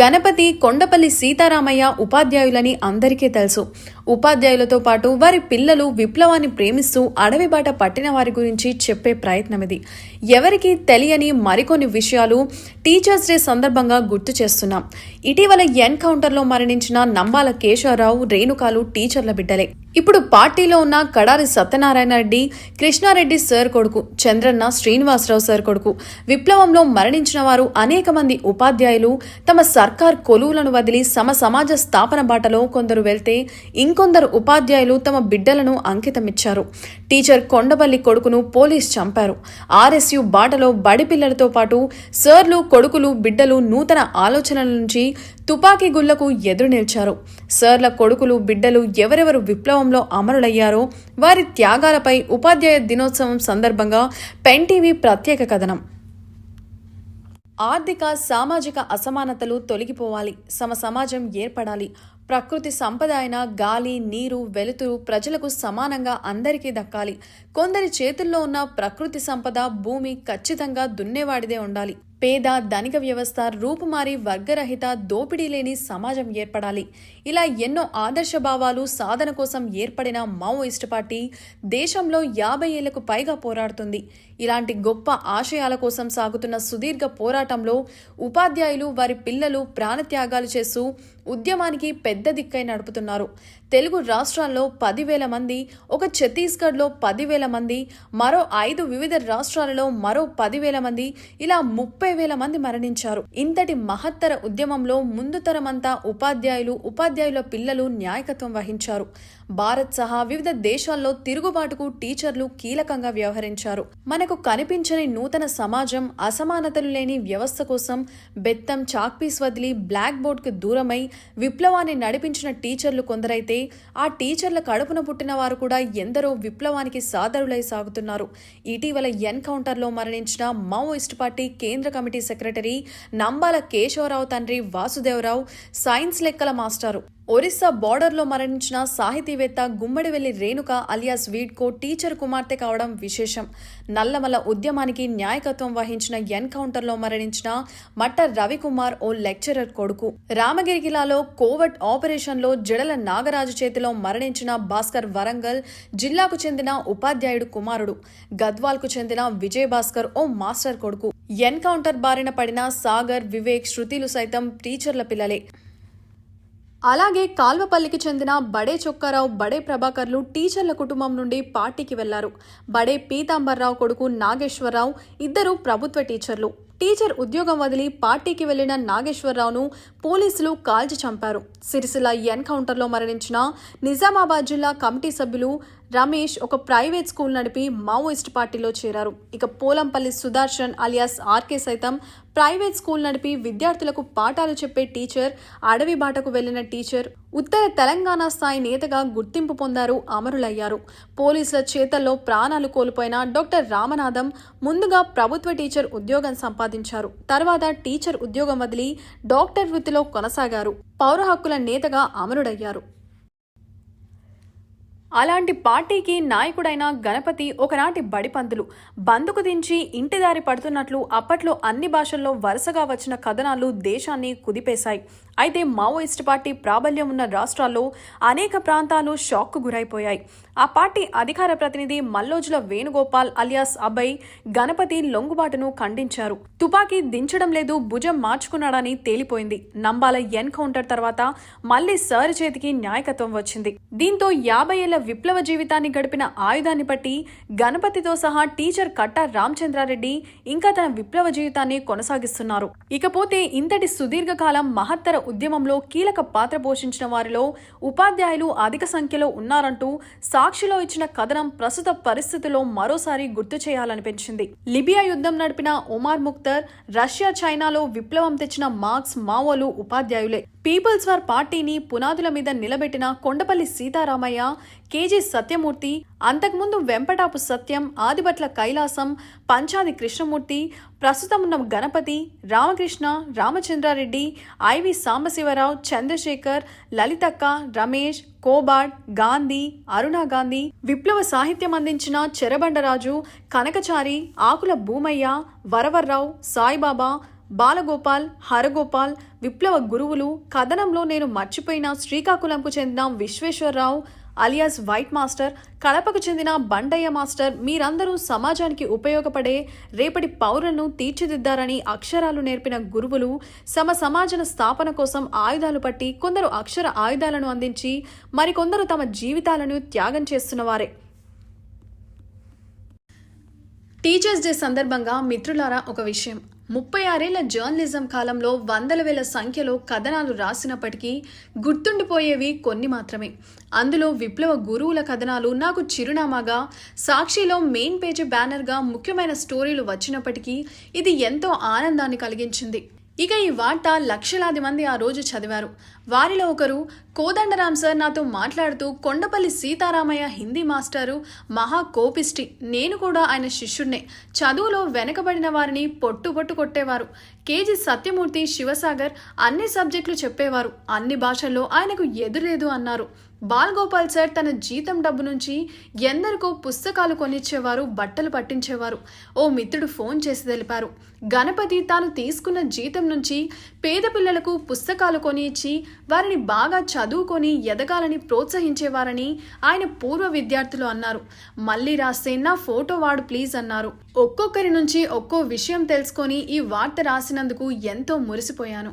గణపతి కొండపల్లి సీతారామయ్య ఉపాధ్యాయులని అందరికీ తెలుసు. ఉపాధ్యాయులతో పాటు వారి పిల్లలు విప్లవాన్ని ప్రేమిస్తూ అడవి బాట పట్టిన వారి గురించి చెప్పే ప్రయత్నం ఇది. ఎవరికి తెలియని మరికొన్ని విషయాలు టీచర్స్ డే సందర్భంగా గుర్తు చేస్తున్నాం. ఇటీవల ఎన్కౌంటర్లో మరణించిన నంబాల కేశవరావు రేణుకాలు టీచర్ల బిడ్డలే. ఇప్పుడు పార్టీలో ఉన్న కడారి సత్యనారాయణ రెడ్డి కృష్ణారెడ్డి సార్ కొడుకు చంద్రన్న శ్రీనివాసరావు సార్ కొడుకు. విప్లవంలో మరణించిన వారు అనేక మంది ఉపాధ్యాయులు. తమ సర్కార్ కొలువులను వదిలి సమ సమాజ స్థాపన బాటలో కొందరు వెళ్తే ఇంకొందరు ఉపాధ్యాయులు తమ బిడ్డలను అంకితమిచ్చారు. టీచర్ కొండపల్లి కొడుకును పోలీస్ చంపారు. ఆర్ఎస్యు బాటలో బడి పిల్లలతో పాటు సర్లు కొడుకులు బిడ్డలు నూతన ఆలోచనల నుంచి తుపాకీ గుళ్ళకు ఎదురు నిలిచారు. సర్ల కొడుకులు బిడ్డలు ఎవరెవరు విప్లవంలో అమరులయ్యారో వారి త్యాగాలపై ఉపాధ్యాయ దినోత్సవం సందర్భంగా పెన్ టీవీ ప్రత్యేక కథనం. ఆర్థిక సామాజిక అసమానతలు తొలగిపోవాలి. సమ సమాజం ఏర్పడాలి. ప్రకృతి సంపద అయిన గాలి నీరు వెలుతురు ప్రజలకు సమానంగా అందరికీ దక్కాలి. కొందరి చేతుల్లో ఉన్న ప్రకృతి సంపద భూమి ఖచ్చితంగా దున్నేవాడిదే ఉండాలి. పేద ధనిక వ్యవస్థ రూపుమారి వర్గరహిత దోపిడీ లేని సమాజం ఏర్పడాలి. ఇలా ఎన్నో ఆదర్శ భావాలు సాధన కోసం ఏర్పడిన మావోయిస్ట్ పార్టీ దేశంలో యాభై ఏళ్ళకు పైగా పోరాడుతుంది. ఇలాంటి గొప్ప ఆశయాల కోసం సాగుతున్న సుదీర్ఘ పోరాటంలో ఉపాధ్యాయులు వారి పిల్లలు ప్రాణత్యాగాలు చేస్తూ ఉద్యమానికి పెద్ద దిక్కై నడుపుతున్నారు. తెలుగు రాష్ట్రాల్లో పదివేల మంది ఒక ఛత్తీస్గఢ్లో పదివేల మంది మరో ఐదు వివిధ రాష్ట్రాలలో మరో పదివేల మంది ఇలా ముప్పై వేల మంది మరణించారు. ఇంతటి మహత్తర ఉద్యమంలో ముందు తరమంతా ఉపాధ్యాయులు ఉపాధ్యాయుల పిల్లలు నాయకత్వం వహించారు. భారత్ సహా వివిధ దేశాల్లో తిరుగుబాటుకు టీచర్లు కీలకంగా వ్యవహరించారు. మనకు కనిపించని నూతన సమాజం అసమానతలు లేని వ్యవస్థ కోసం బెత్తం చాక్పీస్ వదిలి బ్లాక్ బోర్డ్కు దూరమై విప్లవాన్ని నడిపించిన టీచర్లు కొందరైతే ఆ టీచర్ల కడుపున పుట్టిన వారు కూడా ఎందరో విప్లవానికి సాదరులై సాగుతున్నారు. ఇటీవల ఎన్కౌంటర్లో మరణించిన మావోయిస్ట్ పార్టీ కేంద్ర కమిటీ సెక్రటరీ నంబాల కేశవరావు తండ్రి వాసుదేవరావు సైన్స్ లెక్కల మాస్టారు. ఒరిస్సా బార్డర్లో మరణించిన సాహితీవేత్త గుమ్మడివెల్లి రేణుక అలియాస్ వీడ్కో టీచర్ కుమార్తె కావడం విశేషం. నల్లమల ఉద్యమానికి న్యాయకత్వం వహించిన ఎన్కౌంటర్లో మరణించిన మట్ట రవికుమార్ ఓ లెక్చరర్ కొడుకు. రామగిరి జిల్లాలో కోవట్ ఆపరేషన్లో జడల నాగరాజు చేతిలో మరణించిన భాస్కర్ వరంగల్ జిల్లాకు చెందిన ఉపాధ్యాయుడు కుమారుడు. గద్వాల్కు చెందిన విజయ్ భాస్కర్ ఓ మాస్టర్ కొడుకు. ఎన్కౌంటర్ బారిన పడిన సాగర్ వివేక్ శృతిలు సైతం టీచర్ల పిల్లలే. అలాగే కాల్వపల్లికి చెందిన బడే చొక్కారావు బడే ప్రభాకర్లు టీచర్ల కుటుంబం నుండి పార్టీకి వెళ్ళారు. బడే పీతాంబర్రావు కొడుకు నాగేశ్వరరావు ఇద్దరు ప్రభుత్వ టీచర్లు. టీచర్ ఉద్యోగం వదిలి పార్టీకి వెళ్ళిన నాగేశ్వరరావును పోలీసులు కాల్చి చంపారు. సిరిసిల్ల ఎన్కౌంటర్లో మరణించిన నిజామాబాద్ జిల్లా కమిటీ సభ్యులు రమేష్ ఒక ప్రైవేట్ స్కూల్ నడిపి మావోయిస్ట్ పార్టీలో చేరారు. ఇక పోలంపల్లి సుదర్శన్ అలియాస్ ఆర్కే సైతం ప్రైవేట్ స్కూల్ నడిపి విద్యార్థులకు పాఠాలు చెప్పే టీచర్ అడవి బాటకు వెళ్ళిన టీచర్ ఉత్తర తెలంగాణ స్థాయి నేతగా గుర్తింపు పొందారు అమరులయ్యారు. పోలీసుల చేతల్లో ప్రాణాలు కోల్పోయిన డాక్టర్ రామనాథం ముందుగా ప్రభుత్వ టీచర్ ఉద్యోగం సంపాదించారు. తర్వాత టీచర్ ఉద్యోగం వదిలి డాక్టర్ వృత్తిలో కొనసాగారు. పౌర హక్కుల నేతగా అమరుడయ్యారు. అలాంటి పార్టీకి నాయకుడైన గణపతి ఒకనాటి బడిపంతులు బందుకు దించి ఇంటి దారి పడుతున్నట్లు అప్పట్లో అన్ని భాషల్లో వరుసగా వచ్చిన కథనాలు దేశాన్ని కుదిపేశాయి. అయితే మావోయిస్ట్ పార్టీ ప్రాబల్యం ఉన్న రాష్ట్రాల్లో అనేక ప్రాంతాలు షాక్కు గురైపోయాయి. ఆ పార్టీ అధికార ప్రతినిధి మల్లోజుల వేణుగోపాల్ అలియాస్ అభయ్ గణపతి లొంగుబాటును ఖండించారు. తుపాకీ దించడం లేదు భుజం మార్చుకున్నాడని తేలిపోయింది. నంబాల ఎన్కౌంటర్ తర్వాత మళ్ళీ సార్ చేతికి న్యాయకత్వం వచ్చింది. దీంతో యాభై ఏళ్ళ విప్లవ జీవితాన్ని గడిపిన ఆయుధాన్ని బట్టి గణపతితో సహా టీచర్ కట్ట రామచంద్రారెడ్డి ఇంకా తన విప్లవ జీవితాన్ని కొనసాగిస్తున్నారు. ఇకపోతే ఇంతటి సుదీర్ఘకాలం మహత్తర ఉద్యమంలో కీలక పాత్ర పోషించిన వారిలో ఉపాధ్యాయులు అధిక సంఖ్యలో ఉన్నారంటూ సాక్షిలో ఇచ్చిన కథనం ప్రస్తుత పరిస్థితుల్లో మరోసారి గుర్తు చేయాలనిపించింది. లిబియా యుద్ధం నడిపిన ఒమార్ ముక్తర్ రష్యా చైనాలో విప్లవం తెచ్చిన మార్క్స్ మావోలు ఉపాధ్యాయులే. పీపుల్స్ వార్ పార్టీని పునాదుల మీద నిలబెట్టిన కొండపల్లి సీతారామయ్య కేజీ సత్యమూర్తి అంతకుముందు వెంపటాపు సత్యం ఆదిభట్ల కైలాసం పంచాది కృష్ణమూర్తి ప్రస్తుతం ఉన్న గణపతి రామకృష్ణ రామచంద్రారెడ్డి ఐవి సాంబశివరావు చంద్రశేఖర్ లలితక్క రమేష్ కోబాడ్ గాంధీ అరుణా గాంధీ విప్లవ సాహిత్యం అందించిన చెరబండరాజు కనకచారి ఆకుల భూమయ్య వరవర్రావు సాయిబాబా బాలగోపాల్ హరగోపాల్ విప్లవ గురువులు కథనంలో నేను మర్చిపోయిన శ్రీకాకుళంకు చెందిన విశ్వేశ్వరరావు అలియాస్ వైట్ మాస్టర్ కడపకు చెందిన బండయ్య మాస్టర్ మీరందరూ సమాజానికి ఉపయోగపడే రేపటి పౌరులను తీర్చిదిద్దారని అక్షరాలు నేర్పిన గురువులు సమ సమాజన స్థాపన కోసం ఆయుధాలు పట్టి కొందరు అక్షర ఆయుధాలను అందించి మరికొందరు తమ జీవితాలను త్యాగం చేస్తున్నవారే. టీచర్స్ డే సందర్భంగా మిత్రులారా ఒక విషయం. ముప్పై ఆరేళ్ళ జర్నలిజం కాలంలో వందల వేల సంఖ్యలో కథనాలు రాసినప్పటికీ గుర్తుండిపోయేవి కొన్ని మాత్రమే. అందులో విప్లవ గురువుల కథనాలు నాకు చిరునామాగా సాక్షిలో మెయిన్ పేజీ బ్యానర్గా ముఖ్యమైన స్టోరీలు వచ్చినప్పటికీ ఇది ఎంతో ఆనందాన్ని కలిగించింది. ఇక ఈ వార్త లక్షలాది మంది ఆ రోజు చదివారు. వారిలో ఒకరు కోదండరామ్ సార్ నాతో మాట్లాడుతూ కొండపల్లి సీతారామయ్య హిందీ మాస్టారు మహా కోపిష్టి నేను కూడా ఆయన శిష్యుడినే. చదువులో వెనకబడిన వారిని పొట్టు పొట్టు కొట్టేవారు. కేజీ సత్యమూర్తి శివసాగర్ అన్ని సబ్జెక్టులు చెప్పేవారు. అన్ని భాషల్లో ఆయనకు ఎదురేదు అన్నారు. బాల్గోపాల్ సార్ తన జీతం డబ్బు నుంచి ఎందరికో పుస్తకాలు కొనిచ్చేవారు బట్టలు పట్టించేవారు. ఓ మిత్రుడు ఫోన్ చేసి తెలిపారు. గణపతి తాను తీసుకున్న జీతం నుంచి పేద పిల్లలకు పుస్తకాలు కొని ఇచ్చి వారిని బాగా చదువుకొని ఎదగాలని ప్రోత్సహించేవారని ఆయన పూర్వ విద్యార్థులు అన్నారు. మళ్ళీ రాస్తే నా ఫోటో వాడు ప్లీజ్ అన్నారు. ఒక్కొక్కరి నుంచి ఒక్కో విషయం తెలుసుకొని ఈ వార్త రాసినందుకు ఎంతో మురిసిపోయాను.